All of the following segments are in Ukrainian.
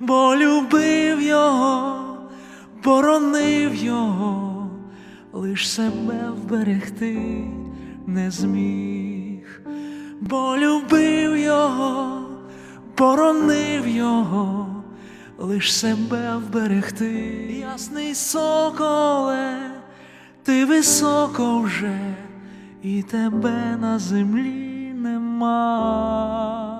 бо любив його, боронив його, лиш себе вберегти не зміг, бо любив його, боронив його, лиш себе вберегти, ясний соколе, ти високо вже, і тебе на землі нема.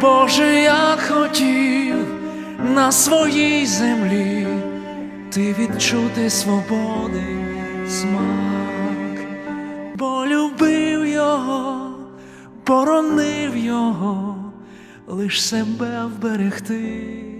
Боже, як хотів на своїй землі ти відчути свободи смак, бо любив його, боронив його, лиш себе вберегти.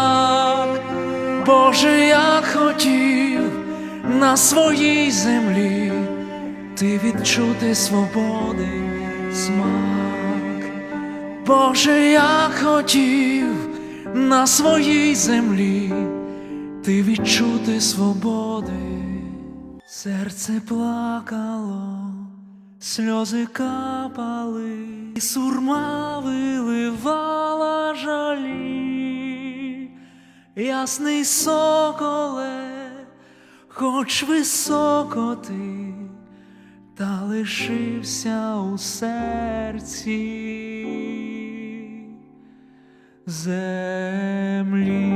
Боже, як хотів на своїй землі ти відчути свободи смак. Боже, як хотів на своїй землі ти відчути свободи, серце плакало, сльози капали, сурма виливала жалі. Ясний соколе, хоч високо ти, та лишився у серці землі.